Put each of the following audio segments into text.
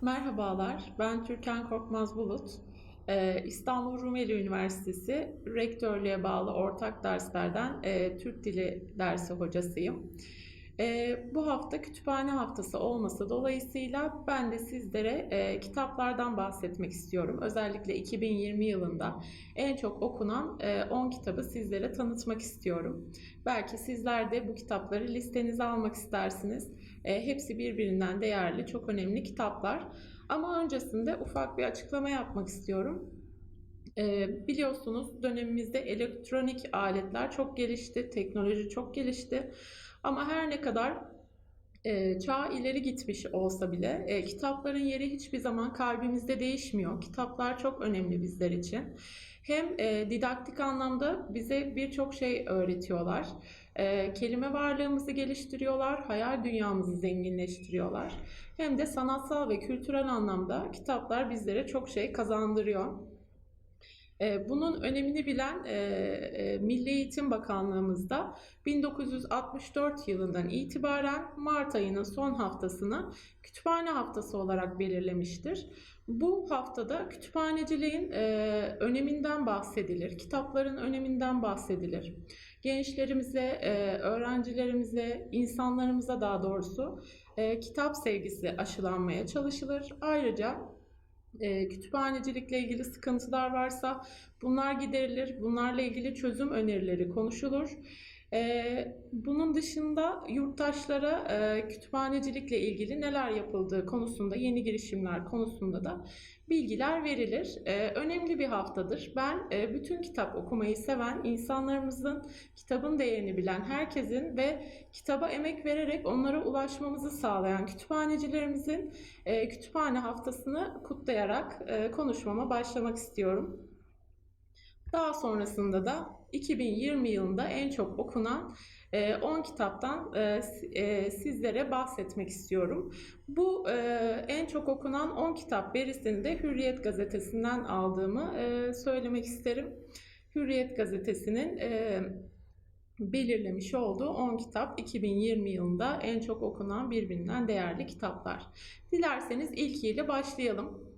Merhabalar, ben Türkan Korkmaz Bulut. Ee, İstanbul Rumeli Üniversitesi Rektörlüğe bağlı ortak derslerden e, Türk Dili dersi hocasıyım. Ee, bu hafta kütüphane haftası olması dolayısıyla ben de sizlere e, kitaplardan bahsetmek istiyorum. Özellikle 2020 yılında en çok okunan e, 10 kitabı sizlere tanıtmak istiyorum. Belki sizler de bu kitapları listenize almak istersiniz. E, hepsi birbirinden değerli, çok önemli kitaplar. Ama öncesinde ufak bir açıklama yapmak istiyorum. E, biliyorsunuz dönemimizde elektronik aletler çok gelişti, teknoloji çok gelişti. Ama her ne kadar e, çağ ileri gitmiş olsa bile e, kitapların yeri hiçbir zaman kalbimizde değişmiyor. Kitaplar çok önemli bizler için. Hem e, didaktik anlamda bize birçok şey öğretiyorlar. E, kelime varlığımızı geliştiriyorlar, hayal dünyamızı zenginleştiriyorlar. Hem de sanatsal ve kültürel anlamda kitaplar bizlere çok şey kazandırıyor. E, Bunun önemini bilen e, e, Milli Eğitim Bakanlığımızda 1964 yılından itibaren Mart ayının son haftasını kütüphane haftası olarak belirlemiştir. Bu haftada kütüphaneciliğin e, öneminden bahsedilir, kitapların öneminden bahsedilir. Gençlerimize, öğrencilerimize, insanlarımıza daha doğrusu kitap sevgisi aşılanmaya çalışılır. Ayrıca e, kütüphanecilikle ilgili sıkıntılar varsa bunlar giderilir. Bunlarla ilgili çözüm önerileri konuşulur. E, bunun dışında yurttaşlara e, kütüphanecilikle ilgili neler yapıldığı konusunda, yeni girişimler konusunda da bilgiler verilir. E, önemli bir haftadır. Ben e, bütün kitap okumayı seven insanlarımızın, kitabın değerini bilen herkesin ve kitaba emek vererek onlara ulaşmamızı sağlayan kütüphanecilerimizin e, kütüphane haftasını kutlayarak e, konuşmama başlamak istiyorum. Daha sonrasında da 2020 yılında en çok okunan e, 10 kitaptan e, e, sizlere bahsetmek istiyorum. Bu e, en çok okunan 10 kitap verisini de Hürriyet gazetesinden aldığımı e, söylemek isterim. Hürriyet gazetesinin e, belirlemiş olduğu 10 kitap 2020 yılında en çok okunan birbirinden değerli kitaplar. Dilerseniz ilkiyle başlayalım.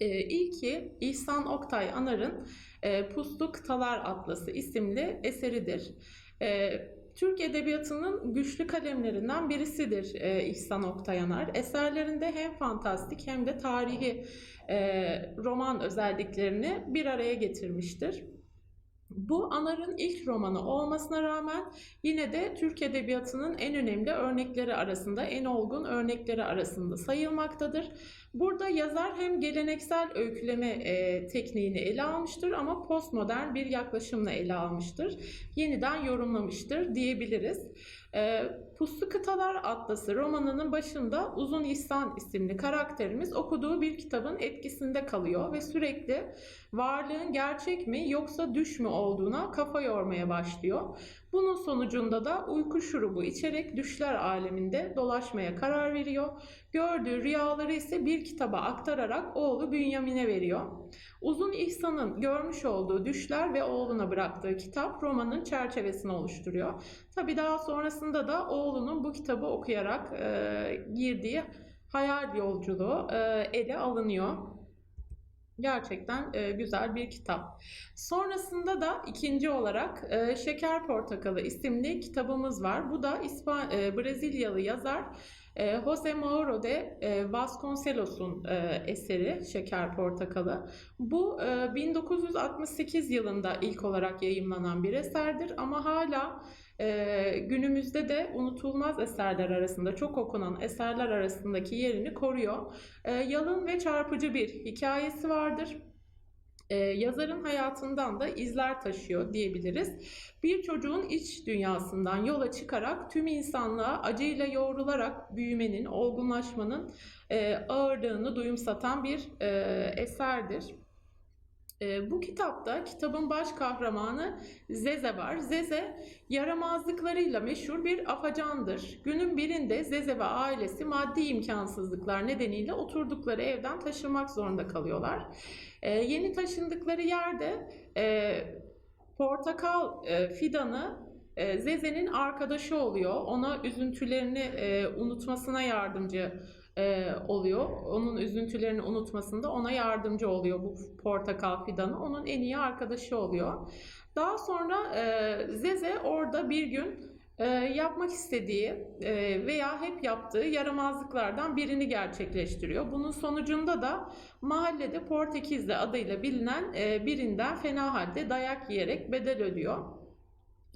E, ilki İhsan Oktay Anar'ın e, Puslu Kıtalar Atlası isimli eseridir. E, Türk Edebiyatı'nın güçlü kalemlerinden birisidir e, İhsan Oktay Anar. Eserlerinde hem fantastik hem de tarihi e, roman özelliklerini bir araya getirmiştir. Bu Anar'ın ilk romanı olmasına rağmen yine de Türk Edebiyatı'nın en önemli örnekleri arasında, en olgun örnekleri arasında sayılmaktadır. Burada yazar hem geleneksel öyküleme e, tekniğini ele almıştır ama postmodern bir yaklaşımla ele almıştır. Yeniden yorumlamıştır diyebiliriz. E, Puslu Kıtalar Atlası romanının başında Uzun İhsan isimli karakterimiz okuduğu bir kitabın etkisinde kalıyor ve sürekli varlığın gerçek mi yoksa düş mü olduğuna kafa yormaya başlıyor. Bunun sonucunda da uyku şurubu içerek düşler aleminde dolaşmaya karar veriyor. Gördüğü rüyaları ise bir kitaba aktararak oğlu Bünyamin'e veriyor. Uzun İhsan'ın görmüş olduğu düşler ve oğluna bıraktığı kitap romanın çerçevesini oluşturuyor. Tabi daha sonrasında da oğlunun bu kitabı okuyarak e, girdiği hayal yolculuğu e, ele alınıyor. Gerçekten e, güzel bir kitap. Sonrasında da ikinci olarak e, Şeker Portakalı isimli kitabımız var. Bu da İspa e, Brezilyalı yazar e, Jose Mauro de e, Vasconcelos'un e, eseri Şeker Portakalı. Bu e, 1968 yılında ilk olarak yayımlanan bir eserdir ama hala e, günümüzde de unutulmaz eserler arasında, çok okunan eserler arasındaki yerini koruyor. E, yalın ve çarpıcı bir hikayesi vardır. Ee, yazarın hayatından da izler taşıyor diyebiliriz. Bir çocuğun iç dünyasından yola çıkarak tüm insanlığa acıyla yoğrularak büyümenin, olgunlaşmanın e, ağırlığını duyumsatan bir e, eserdir. E, bu kitapta kitabın baş kahramanı Zeze var. Zeze yaramazlıklarıyla meşhur bir afacandır. Günün birinde Zeze ve ailesi maddi imkansızlıklar nedeniyle oturdukları evden taşınmak zorunda kalıyorlar. E, yeni taşındıkları yerde e, portakal e, fidanı e, Zeze'nin arkadaşı oluyor. Ona üzüntülerini e, unutmasına yardımcı e, oluyor. Onun üzüntülerini unutmasında ona yardımcı oluyor bu portakal fidanı. Onun en iyi arkadaşı oluyor. Daha sonra e, Zeze orada bir gün e, yapmak istediği e, veya hep yaptığı yaramazlıklardan birini gerçekleştiriyor. Bunun sonucunda da mahallede Portekizli adıyla bilinen e, birinden fena halde dayak yiyerek bedel ödüyor.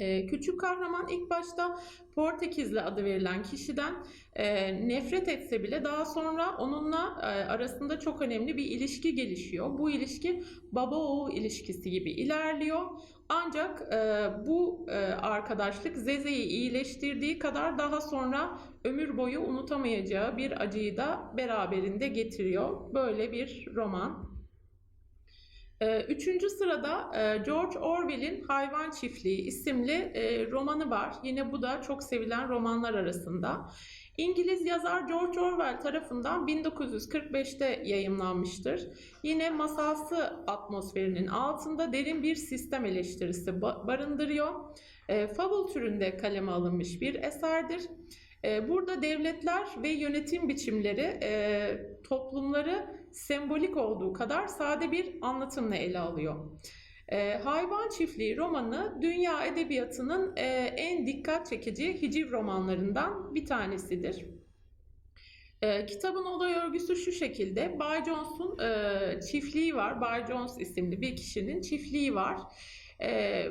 E, küçük kahraman ilk başta Portekizli adı verilen kişiden e, nefret etse bile daha sonra onunla e, arasında çok önemli bir ilişki gelişiyor. Bu ilişki baba oğul ilişkisi gibi ilerliyor. Ancak e, bu e, arkadaşlık Zeze'yi iyileştirdiği kadar daha sonra ömür boyu unutamayacağı bir acıyı da beraberinde getiriyor. Böyle bir roman. Ee, Üçüncü sırada e, George Orwell'in Hayvan Çiftliği isimli e, romanı var. Yine bu da çok sevilen romanlar arasında. İngiliz yazar George Orwell tarafından 1945'te yayımlanmıştır. Yine masalsı atmosferinin altında derin bir sistem eleştirisi ba- barındırıyor. E, Fable türünde kaleme alınmış bir eserdir. E, Burada devletler ve yönetim biçimleri e, toplumları sembolik olduğu kadar sade bir anlatımla ele alıyor. E, Hayvan Çiftliği romanı dünya edebiyatının e, en dikkat çekici hiciv romanlarından bir tanesidir. E, kitabın olay örgüsü şu şekilde. Bay Jones'un e, çiftliği var. Bay Jones isimli bir kişinin çiftliği var. E,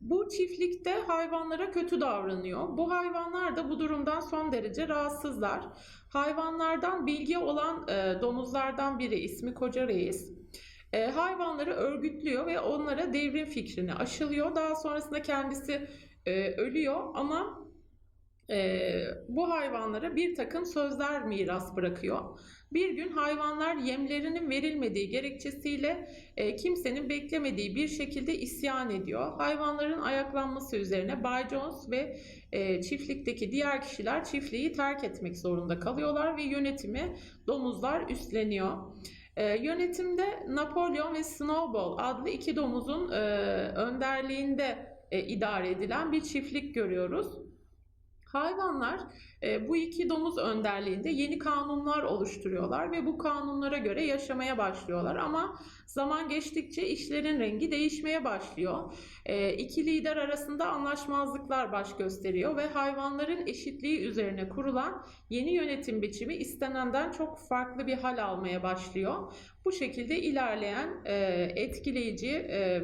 bu çiftlikte hayvanlara kötü davranıyor. Bu hayvanlar da bu durumdan son derece rahatsızlar. Hayvanlardan bilgi olan e, domuzlardan biri ismi Koca Reis. E, hayvanları örgütlüyor ve onlara devrim fikrini aşılıyor. Daha sonrasında kendisi e, ölüyor ama e, bu hayvanlara bir takım sözler miras bırakıyor. Bir gün hayvanlar yemlerinin verilmediği gerekçesiyle e, kimsenin beklemediği bir şekilde isyan ediyor. Hayvanların ayaklanması üzerine Bay Jones ve e, çiftlikteki diğer kişiler çiftliği terk etmek zorunda kalıyorlar ve yönetimi domuzlar üstleniyor. E, yönetimde Napolyon ve Snowball adlı iki domuzun e, önderliğinde e, idare edilen bir çiftlik görüyoruz. Hayvanlar e, bu iki domuz önderliğinde yeni kanunlar oluşturuyorlar ve bu kanunlara göre yaşamaya başlıyorlar. Ama zaman geçtikçe işlerin rengi değişmeye başlıyor. E, iki lider arasında anlaşmazlıklar baş gösteriyor ve hayvanların eşitliği üzerine kurulan yeni yönetim biçimi istenenden çok farklı bir hal almaya başlıyor. Bu şekilde ilerleyen e, etkileyici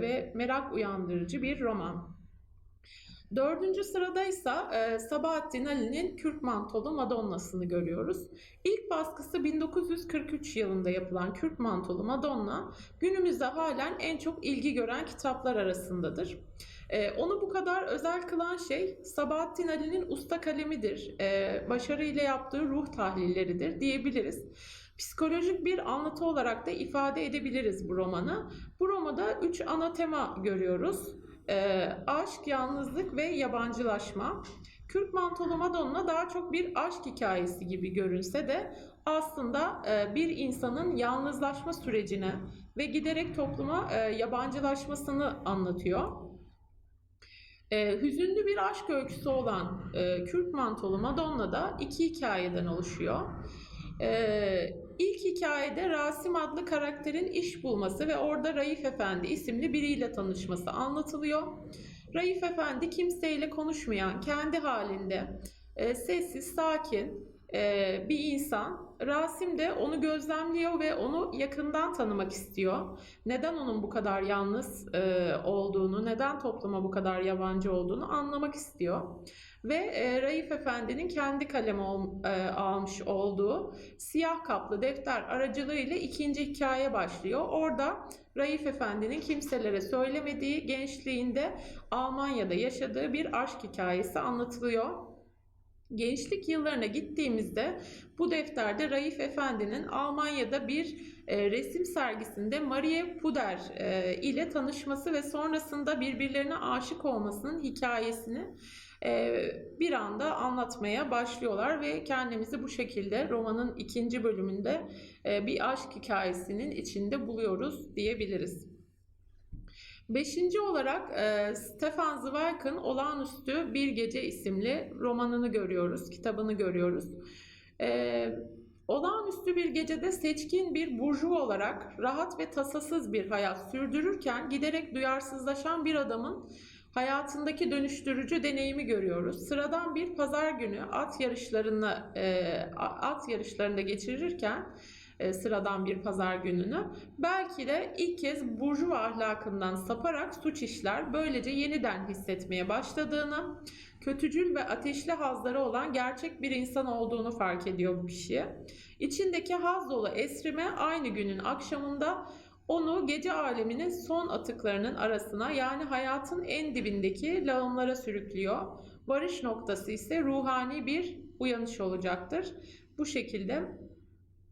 ve merak uyandırıcı bir roman. Dördüncü sırada ise Sabahattin Ali'nin Kürk Mantolu Madonna'sını görüyoruz. İlk baskısı 1943 yılında yapılan Kürk Mantolu Madonna günümüzde halen en çok ilgi gören kitaplar arasındadır. E, onu bu kadar özel kılan şey Sabahattin Ali'nin usta kalemidir, e, başarıyla yaptığı ruh tahlilleridir diyebiliriz. Psikolojik bir anlatı olarak da ifade edebiliriz bu romanı. Bu romada üç ana tema görüyoruz e, aşk, yalnızlık ve yabancılaşma. Kürk Mantolu Madonna daha çok bir aşk hikayesi gibi görünse de aslında e, bir insanın yalnızlaşma sürecini ve giderek topluma e, yabancılaşmasını anlatıyor. E, hüzünlü bir aşk öyküsü olan Kürk Mantolu Madonna da iki hikayeden oluşuyor. İlk hikayede Rasim adlı karakterin iş bulması ve orada Raif Efendi isimli biriyle tanışması anlatılıyor. Raif Efendi kimseyle konuşmayan, kendi halinde e, sessiz, sakin e, bir insan. Rasim de onu gözlemliyor ve onu yakından tanımak istiyor. Neden onun bu kadar yalnız e, olduğunu, neden topluma bu kadar yabancı olduğunu anlamak istiyor ve e, Raif Efendi'nin kendi kaleme almış olduğu siyah kaplı defter aracılığıyla ikinci hikaye başlıyor. Orada Raif Efendi'nin kimselere söylemediği gençliğinde Almanya'da yaşadığı bir aşk hikayesi anlatılıyor. Gençlik yıllarına gittiğimizde bu defterde Raif Efendi'nin Almanya'da bir e, resim sergisinde Marie Puder e, ile tanışması ve sonrasında birbirlerine aşık olmasının hikayesini e, bir anda anlatmaya başlıyorlar ve kendimizi bu şekilde romanın ikinci bölümünde e, bir aşk hikayesinin içinde buluyoruz diyebiliriz. Beşinci olarak e, Stefan Zweig'ın Olağanüstü Bir Gece isimli romanını görüyoruz, kitabını görüyoruz. E, olağanüstü bir gecede seçkin bir burjuva olarak rahat ve tasasız bir hayat sürdürürken giderek duyarsızlaşan bir adamın hayatındaki dönüştürücü deneyimi görüyoruz. Sıradan bir pazar günü at yarışlarını e, at yarışlarında geçirirken sıradan bir pazar gününü. Belki de ilk kez burjuva ahlakından saparak suç işler, böylece yeniden hissetmeye başladığını, kötücül ve ateşli hazları olan gerçek bir insan olduğunu fark ediyor bu kişi. İçindeki haz dolu esrime aynı günün akşamında onu gece aleminin son atıklarının arasına yani hayatın en dibindeki lağımlara sürüklüyor. Varış noktası ise ruhani bir uyanış olacaktır. Bu şekilde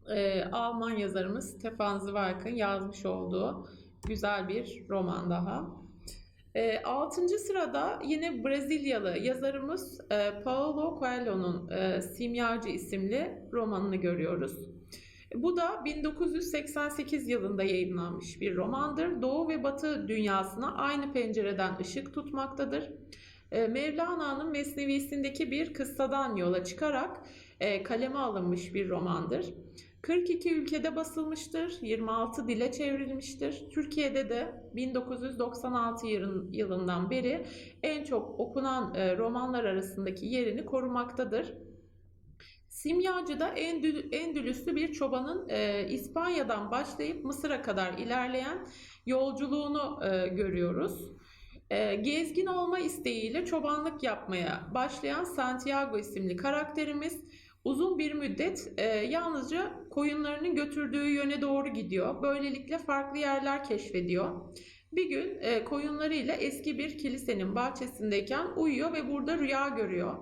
e, Alman yazarımız Stefan Zweig'ın yazmış olduğu güzel bir roman daha. E, altıncı sırada yine Brezilyalı yazarımız e, Paulo Coelho'nun e, Simyacı isimli romanını görüyoruz. Bu da 1988 yılında yayınlanmış bir romandır. Doğu ve Batı dünyasına aynı pencereden ışık tutmaktadır. E, Mevlana'nın Mesnevisindeki bir kıssadan yola çıkarak e, kaleme alınmış bir romandır. 42 ülkede basılmıştır, 26 dile çevrilmiştir. Türkiye'de de 1996 yılından beri en çok okunan e, romanlar arasındaki yerini korumaktadır. Simyacı'da Endülüslü bir çobanın e, İspanya'dan başlayıp Mısır'a kadar ilerleyen yolculuğunu e, görüyoruz. E, gezgin olma isteğiyle çobanlık yapmaya başlayan Santiago isimli karakterimiz uzun bir müddet e, yalnızca koyunlarının götürdüğü yöne doğru gidiyor. Böylelikle farklı yerler keşfediyor. Bir gün e, koyunlarıyla eski bir kilisenin bahçesindeyken uyuyor ve burada rüya görüyor.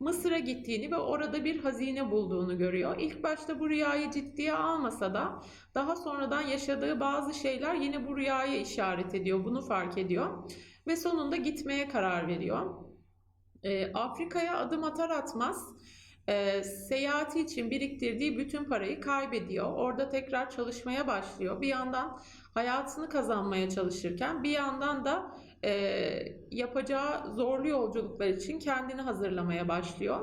Mısır'a gittiğini ve orada bir hazine bulduğunu görüyor. İlk başta bu rüyayı ciddiye almasa da daha sonradan yaşadığı bazı şeyler yine bu rüyaya işaret ediyor. Bunu fark ediyor ve sonunda gitmeye karar veriyor. E, Afrika'ya adım atar atmaz e, seyahati için biriktirdiği bütün parayı kaybediyor. Orada tekrar çalışmaya başlıyor. Bir yandan hayatını kazanmaya çalışırken bir yandan da e, yapacağı zorlu yolculuklar için kendini hazırlamaya başlıyor.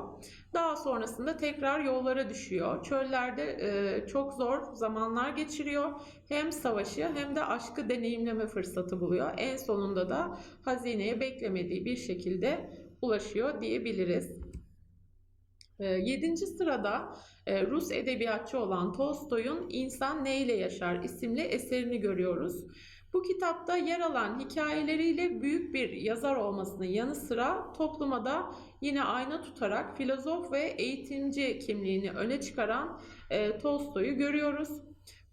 Daha sonrasında tekrar yollara düşüyor. Çöllerde e, çok zor zamanlar geçiriyor. Hem savaşı hem de aşkı deneyimleme fırsatı buluyor. En sonunda da hazineye beklemediği bir şekilde ulaşıyor diyebiliriz. Ee, yedinci sırada e, Rus edebiyatçı olan Tolstoy'un İnsan Neyle Yaşar isimli eserini görüyoruz. Bu kitapta yer alan hikayeleriyle büyük bir yazar olmasının yanı sıra topluma da yine ayna tutarak filozof ve eğitimci kimliğini öne çıkaran e, Tolstoy'u görüyoruz.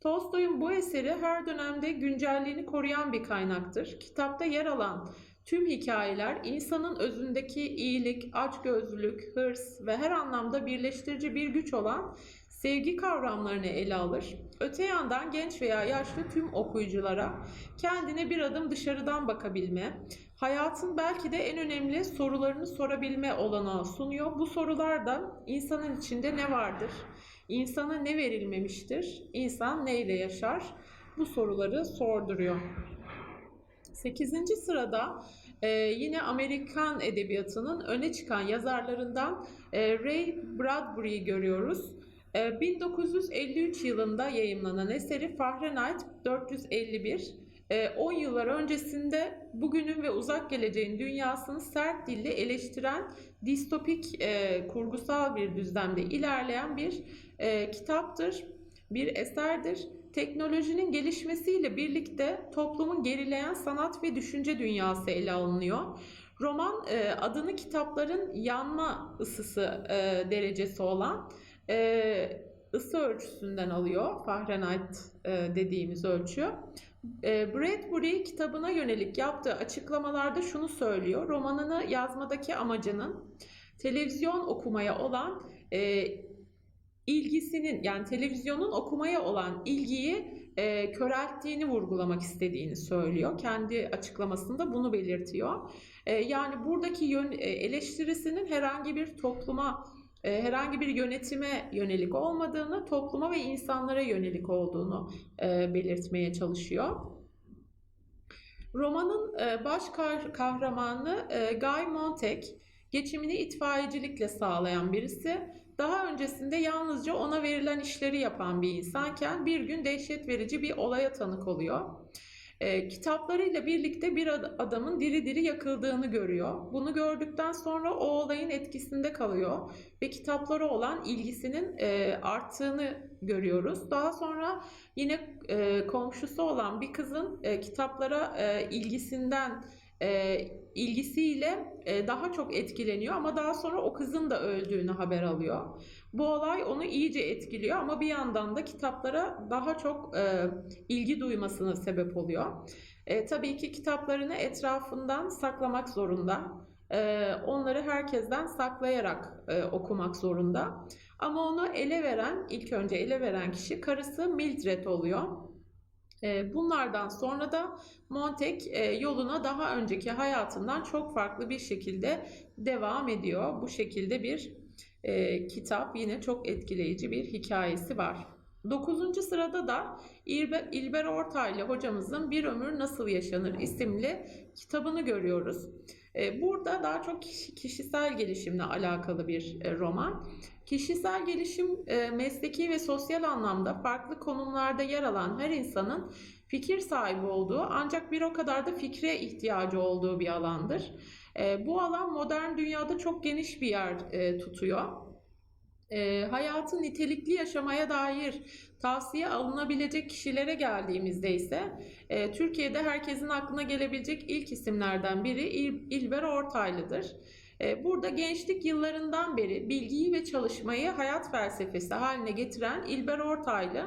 Tolstoy'un bu eseri her dönemde güncelliğini koruyan bir kaynaktır. Kitapta yer alan Tüm hikayeler insanın özündeki iyilik, açgözlülük, hırs ve her anlamda birleştirici bir güç olan sevgi kavramlarını ele alır. Öte yandan genç veya yaşlı tüm okuyuculara kendine bir adım dışarıdan bakabilme, hayatın belki de en önemli sorularını sorabilme olanağı sunuyor. Bu sorular da insanın içinde ne vardır? İnsana ne verilmemiştir? İnsan neyle yaşar? Bu soruları sorduruyor. 8. sırada e, yine Amerikan edebiyatının öne çıkan yazarlarından e, Ray Bradbury'yi görüyoruz. E, 1953 yılında yayımlanan eseri Fahrenheit 451 10 yıllar öncesinde bugünün ve uzak geleceğin dünyasını sert dille eleştiren distopik e, kurgusal bir düzlemde ilerleyen bir e, kitaptır, bir eserdir teknolojinin gelişmesiyle birlikte toplumun gerileyen sanat ve düşünce dünyası ele alınıyor. Roman e, adını kitapların yanma ısısı e, derecesi olan e, ısı ölçüsünden alıyor. Fahrenheit dediğimiz ölçü. Bradbury kitabına yönelik yaptığı açıklamalarda şunu söylüyor. Romanını yazmadaki amacının televizyon okumaya olan ilgisinin yani televizyonun okumaya olan ilgiyi e, körelttiğini vurgulamak istediğini söylüyor. Kendi açıklamasında bunu belirtiyor. E, yani buradaki yön, e, eleştirisinin herhangi bir topluma, e, herhangi bir yönetime yönelik olmadığını, topluma ve insanlara yönelik olduğunu e, belirtmeye çalışıyor. Romanın e, baş kah- kahramanı e, Guy Montague, geçimini itfaiyecilikle sağlayan birisi. Daha öncesinde yalnızca ona verilen işleri yapan bir insanken bir gün dehşet verici bir olaya tanık oluyor. E, kitaplarıyla birlikte bir ad- adamın diri diri yakıldığını görüyor. Bunu gördükten sonra o olayın etkisinde kalıyor ve kitaplara olan ilgisinin e, arttığını görüyoruz. Daha sonra yine e, komşusu olan bir kızın e, kitaplara e, ilgisinden e, ilgisiyle e, daha çok etkileniyor ama daha sonra o kızın da öldüğünü haber alıyor. Bu olay onu iyice etkiliyor ama bir yandan da kitaplara daha çok e, ilgi duymasına sebep oluyor. E, tabii ki kitaplarını etrafından saklamak zorunda. E, onları herkesten saklayarak e, okumak zorunda. Ama onu ele veren, ilk önce ele veren kişi karısı Mildred oluyor. Bunlardan sonra da Montek yoluna daha önceki hayatından çok farklı bir şekilde devam ediyor. Bu şekilde bir kitap yine çok etkileyici bir hikayesi var. Dokuzuncu sırada da İlber, İlber Ortaylı hocamızın Bir Ömür Nasıl Yaşanır isimli kitabını görüyoruz. Burada daha çok kişi- kişisel gelişimle alakalı bir roman. Kişisel gelişim e, mesleki ve sosyal anlamda farklı konumlarda yer alan her insanın fikir sahibi olduğu ancak bir o kadar da fikre ihtiyacı olduğu bir alandır. E, Bu alan modern dünyada çok geniş bir yer e, tutuyor. E, hayatı nitelikli yaşamaya dair tavsiye alınabilecek kişilere geldiğimizde ise Türkiye'de herkesin aklına gelebilecek ilk isimlerden biri İl- İlber Ortaylı'dır. E, Burada gençlik yıllarından beri bilgiyi ve çalışmayı hayat felsefesi haline getiren İlber Ortaylı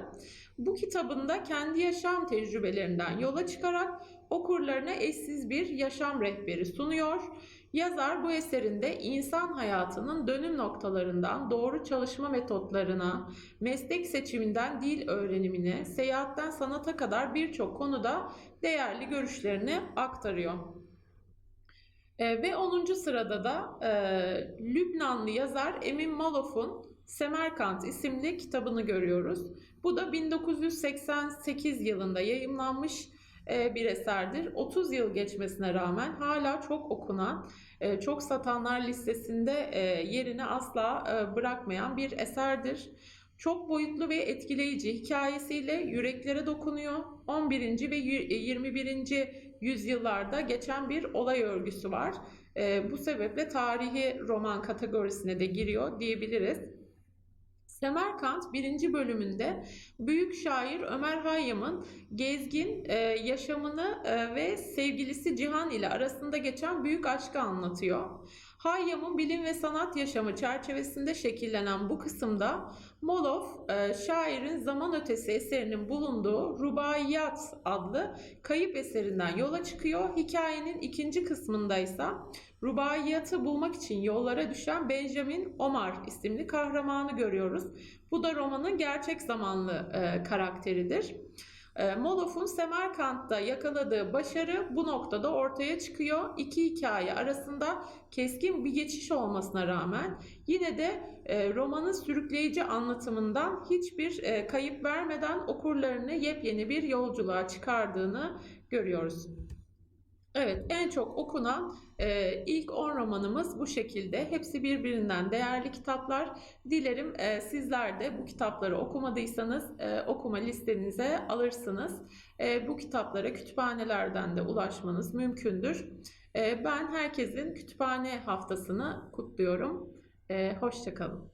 bu kitabında kendi yaşam tecrübelerinden yola çıkarak okurlarına eşsiz bir yaşam rehberi sunuyor. Yazar bu eserinde insan hayatının dönüm noktalarından doğru çalışma metotlarına, meslek seçiminden dil öğrenimine, seyahatten sanata kadar birçok konuda değerli görüşlerini aktarıyor. E, ve 10. sırada da e, Lübnanlı yazar Emin Malof'un Semerkant isimli kitabını görüyoruz. Bu da 1988 yılında yayımlanmış e, bir eserdir. 30 yıl geçmesine rağmen hala çok okunan, e, çok satanlar listesinde e, yerini asla bırakmayan bir eserdir. Çok boyutlu ve etkileyici hikayesiyle yüreklere dokunuyor. 11. ve y- 21. yüzyıllarda geçen bir olay örgüsü var. E, bu sebeple tarihi roman kategorisine de giriyor diyebiliriz. Semerkant birinci bölümünde büyük şair Ömer Hayyam'ın gezgin e, yaşamını e, ve sevgilisi Cihan ile arasında geçen büyük aşkı anlatıyor. Hayyam'ın bilim ve sanat yaşamı çerçevesinde şekillenen bu kısımda Molov, e, şairin zaman ötesi eserinin bulunduğu Rubaiyat adlı kayıp eserinden yola çıkıyor. Hikayenin ikinci kısmında ise Rubaiyatı bulmak için yollara düşen Benjamin Omar isimli kahramanı görüyoruz. Bu da romanın gerçek zamanlı e, karakteridir. E, Molov'un Semerkant'ta yakaladığı başarı bu noktada ortaya çıkıyor. İki hikaye arasında keskin bir geçiş olmasına rağmen yine de e, romanın sürükleyici anlatımından hiçbir e, kayıp vermeden okurlarını yepyeni bir yolculuğa çıkardığını görüyoruz. Evet, en çok okunan e, ilk 10 romanımız bu şekilde. Hepsi birbirinden değerli kitaplar. Dilerim e, sizler de bu kitapları okumadıysanız e, okuma listenize alırsınız. E, bu kitaplara kütüphanelerden de ulaşmanız mümkündür. E, ben herkesin kütüphane haftasını kutluyorum. E, hoşça kalın.